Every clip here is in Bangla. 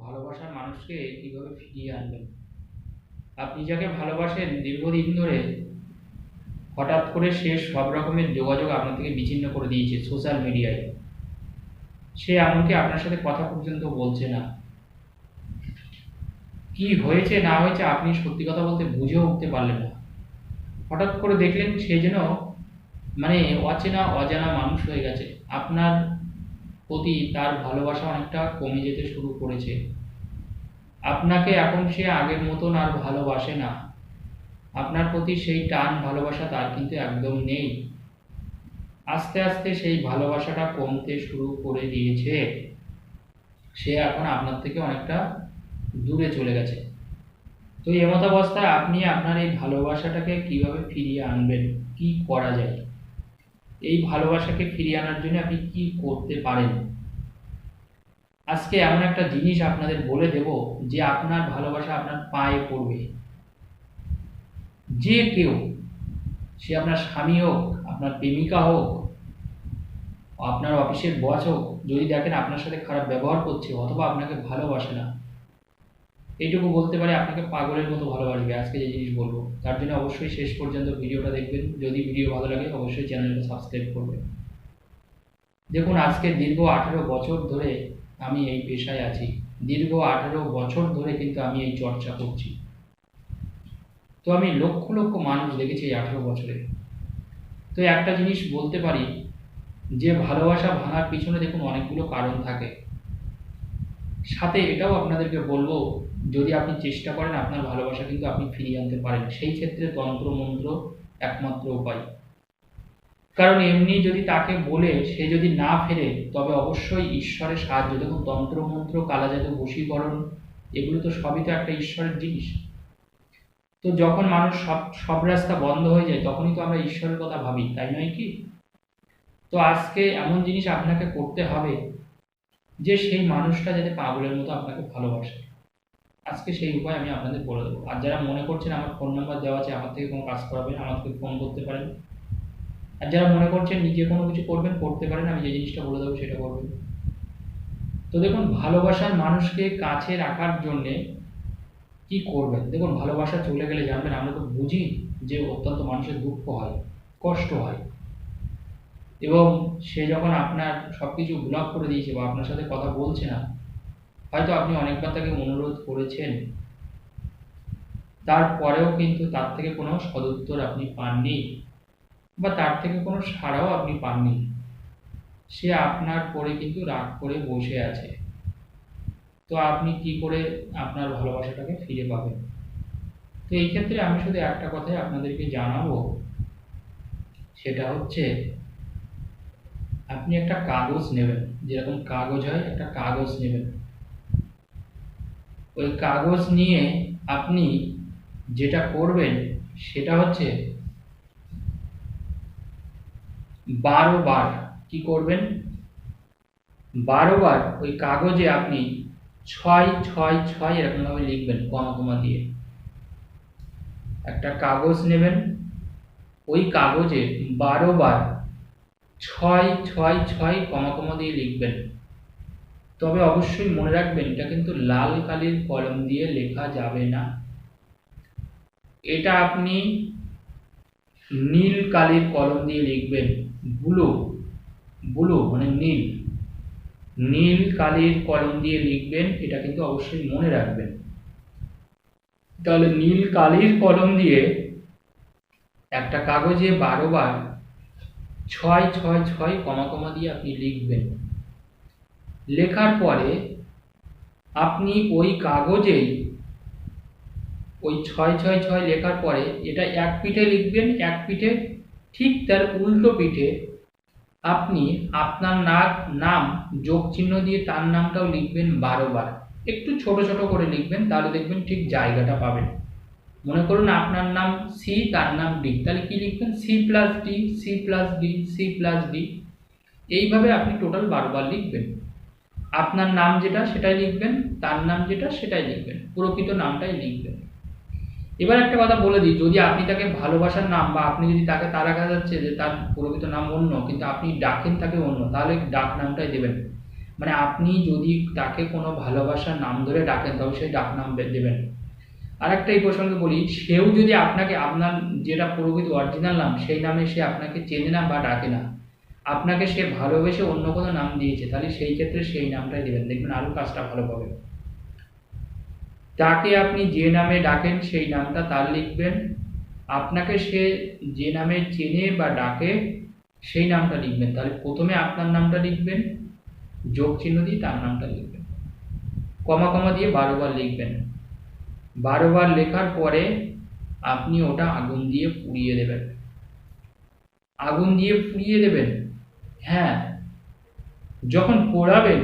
ভালোবাসার মানুষকে কীভাবে ফিরিয়ে আনবেন? আপনি যাকে ভালোবাসেন দীর্ঘদিন ধরে হঠাৎ করে সে সব রকমের যোগাযোগ আপনার থেকে বিচ্ছিন্ন করে দিয়েছে সোশ্যাল মিডিয়ায়। সে এমনকি আপনার সাথে কথা পর্যন্ত বলছে না। কি হয়েছে, না হয়েছে আপনি সত্যি কথা বলতে বুঝেও উঠতে পারলেন না। হঠাৎ করে দেখলেন সে যেন মানে অচেনা, অজানা মানুষ হয়ে গেছে। আপনার প্রতি তার ভালোবাসা অনেকটা কমে যেতে শুরু করেছে। আপনাকে এখন সে আগের মতন আর ভালোবাসে না। আপনার প্রতি সেই টান ভালোবাসা তার কিন্তু একদম নেই। আস্তে আস্তে সেই ভালোবাসাটা কমতে শুরু করে দিয়েছে। সে এখন আপনার থেকে অনেকটা দূরে চলে গেছে। তো এমত অবস্থায় আপনি আপনার এই ভালোবাসাটাকে কীভাবে ফিরিয়ে আনবেন? কি করা যায়? এই ভালোবাসাকে ফিরিয়ে আনার জন্য আপনি কি করতে পারেন? আজকে এমন একটা জিনিস আপনাদের বলে দেব যে আপনার ভালোবাসা আপনার পায়ে পড়বে। যে কেউ, সে আপনার স্বামী হোক, আপনার প্রেমিকা হোক, আপনার অফিসের বস হোক, যদি দেখেন আপনার সাথে খারাপ ব্যবহার করছে অথবা আপনাকে ভালোবাসে না এইটুকু বলতে পারে আপনাকে পাগলের মতো ভালোবাসবে, আজকে যে জিনিস বলব। তার জন্য অবশ্যই শেষ পর্যন্ত ভিডিওটা দেখবেন। যদি ভিডিও ভালো লাগে, অবশ্যই চ্যানেলটা সাবস্ক্রাইব করবেন। দেখুন আজকে দীর্ঘ আঠেরো বছর ধরে আমি এই পেশায় আছি। দীর্ঘ আঠেরো বছর ধরে কিন্তু আমি এই চর্চা করছি। তো আমি লক্ষ লক্ষ মানুষ দেখেছি এই আঠেরো বছরে। তো একটা জিনিস বলতে পারি, যে ভালোবাসা ভাঙার পিছনে দেখুন অনেকগুলো কারণ থাকে। সাথে এটাও আপনাদেরকে বলব যদি আপনি চেষ্টা করেন আপনার ভালোবাসা কিন্তু আপনি ফিরিয়ে আনতে পারেন। সেই ক্ষেত্রে তন্ত্র মন্ত্র একমাত্র উপায়। কারণ এমনি যদি তাকে বলে সে যদি না ফেরে, তবে অবশ্যই ঈশ্বরের সাহায্য। দেখুন, তন্ত্র মন্ত্র, কালাজাত, বশীকরণ, এগুলো তো সবই তো একটা ঈশ্বরের জিনিস। তো যখন মানুষ সব সব রাস্তা বন্ধ হয়ে যায়, তখনই তো আমরা ঈশ্বরের কথা ভাবি, তাই নয় কি? তো আজকে এমন জিনিস আপনাকে করতে হবে যে সেই মানুষটা যাতে পাগলের মতো আপনাকে ভালোবাসে। আজকে সেই উপায় আমি আপনাদের বলে দেবো। আর যারা মনে করছেন আমার ফোন নাম্বার দেওয়া আছে, আমার থেকে কোনো কাজ করাবেন, আমাকে ফোন করতে পারেন। আর যারা মনে করছেন নিজে কোনো কিছু করবেন, করতে পারেন, আমি যে জিনিসটা বলে দেবো সেটা করবেন। তো দেখুন, ভালোবাসার মানুষকে কাছে রাখার জন্যে কি করবেন? দেখুন, ভালোবাসা চলে গেলে জানবেন, আমরা তো বুঝি যে অত্যন্ত মানুষের দুঃখ হয়, কষ্ট হয়। এবং সে যখন আপনার সব কিছু ব্লক করে দিয়েছে বা আপনার সাথে কথা বলছে না হয়তো আপনি অনেকবার তাকে অনুরোধ করেছেন। তারপরেও কিন্তু তার থেকে কোনো সদুত্তর আপনি পাননি বা তার থেকে কোনো সাড়াও আপনি পাননি। সে আপনার পরে কিন্তু রাগ করে বসে আছে। তো আপনি কি করে আপনার ভালোবাসাটাকে ফিরে পাবেন? তো এই ক্ষেত্রে আমি শুধু একটা কথাই আপনাদেরকে জানাব। সেটা হচ্ছে, আপনি একটা কাগজ নেবেন। যেরকম কাগজ হয়, একটা কাগজ নেবেন। ওই কাগজ নিয়ে আপনি যেটা করবেন সেটা হচ্ছে বারো বার কি করবেন? বারো বার ওই কাগজে আপনি ছয় ছয় ছয় এরকমভাবে লিখবেন কমা কমা দিয়ে। একটা কাগজ নেবেন, ওই কাগজে বারো বার ছয় ছয় ছয়, কমা কমা দিয়ে লিখবেন। তবে অবশ্যই মনে রাখবেন, এটা কিন্তু লাল কালির কলম দিয়ে লেখা যাবে না। এটা আপনি নীল কালির কলম দিয়ে লিখবেন, ব্লু ব্লু মানে নীল। নীল কালির কলম দিয়ে লিখবেন, এটা কিন্তু অবশ্যই মনে রাখবেন। তাহলে নীল কালির কলম দিয়ে একটা কাগজে বারো বার ছয় ছয় ছয়, কমা কমা দিয়ে আপনি লিখবেন। লেখার পরে আপনি ওই কাগজেই ওই ছয় ছয় ছয় লেখার পরে এটা এক পিঠে লিখবেন, এক পিঠে ঠিক তার উল্টো পিঠে আপনি আপনার নাক, নাম, যোগ চিহ্ন দিয়ে তার নামটাও লিখবেন বারো বার একটু ছোট ছোট করে লিখবেন, তাহলে দেখবেন ঠিক জায়গাটা পাবেন। মনে করুন আপনার নাম সি তার নাম ডি তাহলে কি লিখবেন? C plus D C plus D C plus D এইভাবে আপনি টোটাল বারবার লিখবেন। আপনার নাম যেটা সেটাই লিখবেন, তার নাম যেটা সেটাই লিখবেন, প্রকৃত নামটাই লিখবেন। এবার একটা কথা বলে দিই, যদি আপনি তাকে ভালোবাসার নাম বা আপনি যদি তাকে তারা দেখা যাচ্ছে যে তার প্রকৃত নাম অন্য, কিন্তু আপনি ডাকেন তাকে অন্য, তাহলে ডাক নামটাই দেবেন। মানে আপনি যদি তাকে কোনো ভালোবাসার নাম ধরে ডাকেন, তবে সেই ডাক নাম দেবেন। আর একটা এই প্রসঙ্গে বলি, সেও যদি আপনাকে আপনার যেটা প্রকৃত অরিজিনাল নাম, সেই নামে সে আপনাকে চেনে না বা ডাকে না আপনাকে সে ভালোবেসে অন্য কোনো নাম দিয়েছে, তাহলে সেই ক্ষেত্রে সেই নামটাই দেবেন। দেখবেন আরও কাজটা ভালো পাবে তাকে আপনি যে নামে ডাকেন, সেই নামটা তার লিখবেন। আপনাকে সে যে নামে চেনে বা ডাকে, সেই নামটা লিখবেন। তাহলে প্রথমে আপনার নামটা লিখবেন, যোগ চিহ্ন দিয়ে তার নামটা লিখবেন। কমা কমা দিয়ে বারোবার লিখবেন। বারোবার লেখার পরে আপনি ওটা আগুন দিয়ে পুড়িয়ে দেবেন। আগুন দিয়ে পুড়িয়ে দেবেন। হ্যাঁ। যখন পোড়াবেন,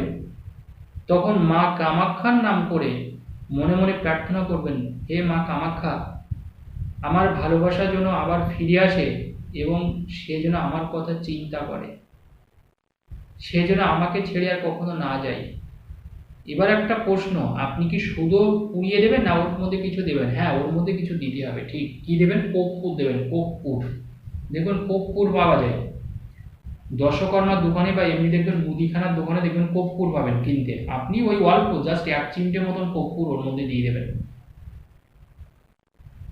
তখন মা কামাক্ষার নাম করে মনে মনে প্রার্থনা করবেন, হে মা কামাক্ষা আমার ভালোবাসা যেন আবার ফিরে আসে এবং সে যেন আমার কথা চিন্তা করে। সে যেন আমাকে ছেড়ে আর কখনো না যায়। এবার একটা প্রশ্ন, আপনি কি শুধু পুড়িয়ে দেবেন না ওর মধ্যে কিছু দেবেন? হ্যাঁ ওর মধ্যে কিছু দিতে হবে, ঠিক। কি দেবেন? কর্পূর দেবেন কর্পূর দেখুন কর্পূর পাওয়া যায়। দশকর্মার দোকানে বা এমনি দেখবেন মুদিখানার দোকানে দেখবেন কর্পূর পাবেন কিনতে। আপনি ওই অল্প জাস্ট এক চিমটে মতন কর্পূর ওর মধ্যে দিয়ে দেবেন।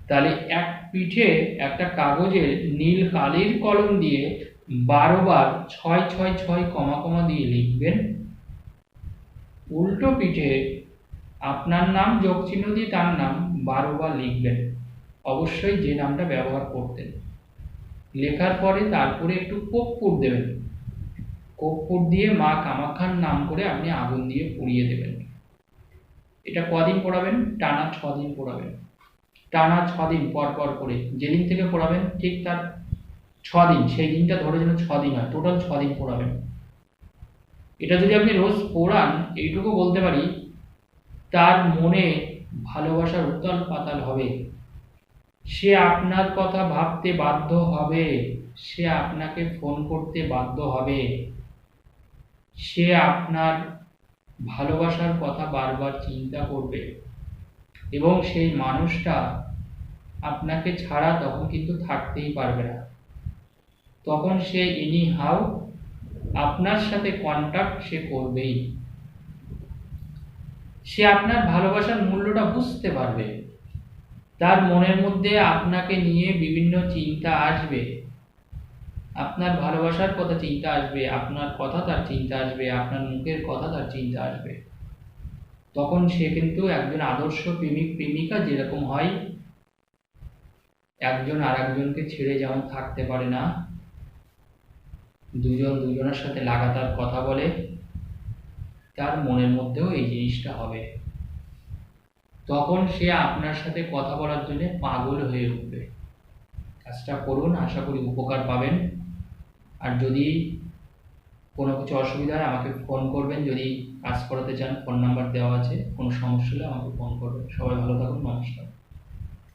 তাহলে এক পিঠে একটা কাগজের নীল কালির কলম দিয়ে বারো বার ছয় ছয় ছয় কমা কমা দিয়ে লিখবেন। উল্টো পিঠে আপনার নাম যোগ চিহ্ন দিয়ে তার নাম বারো বার লিখবেন। অবশ্যই যে নামটা ব্যবহার করতেন। লেখার পরে তারপরে একটু কর্পূর দেবেন। কর্পূর দিয়ে মা কামাখ্যার নাম করে আপনি আগুন দিয়ে পুড়িয়ে দেবেন। এটা কদিন পড়াবেন? টানা ছ দিন পড়াবেন। টানা ছ দিন পর পর করে। যেদিন থেকে পড়াবেন, ঠিক তার ছ দিন সেই দিনটা ধরে যেন ছ দিন হয়। টোটাল ছ দিন পড়াবেন। এটা যদি আপনি রোজ পড়ান, এইটুকু বলতে পারি, তার মনে ভালোবাসার উত্তাল পাতাল হবে। সে আপনার কথা ভাবতে বাধ্য হবে। সে আপনাকে ফোন করতে বাধ্য হবে। সে আপনার ভালোবাসার কথা বারবার চিন্তা করবে। এবং সেই মানুষটা আপনাকে ছাড়া তখন কিন্তু থাকতেই পারবে না। তখন সে ইনি হাউ আপনার সাথে কন্টাক্ট সে করবেই। সে আপনার ভালোবাসার মূল্যটা বুঝতে পারবে। তার মনের মধ্যে আপনাকে নিয়ে বিভিন্ন চিন্তা আসবে। আপনার ভালোবাসার কথা চিন্তা আসবে, আপনার কথা তার চিন্তা আসবে, আপনার মুখের কথা তার চিন্তা আসবে। তখন সে কিন্তু একজন আদর্শ প্রেমিক, প্রেমিকা যেরকম হয়, একজন আর একজনকে ছেড়ে যেমন থাকতে পারে না। দুজন দুজনের সাথে লাগাতার কথা বলে, তার মনের মধ্যেও এই জিনিসটা হবে। তখন সে আপনার সাথে কথা বলার জন্য পাগল হয়ে উঠবে। কাজটা করুন, আশা করি উপকার পাবেন। আর যদি কোনো কিছু অসুবিধা হয়, আমাকে ফোন করবেন। যদি কাজ করাতে চান, ফোন নাম্বার দেওয়া আছে, কোনো সমস্যা হলে আমাকে ফোন করবেন। সবাই ভালো থাকুন, নমস্কার।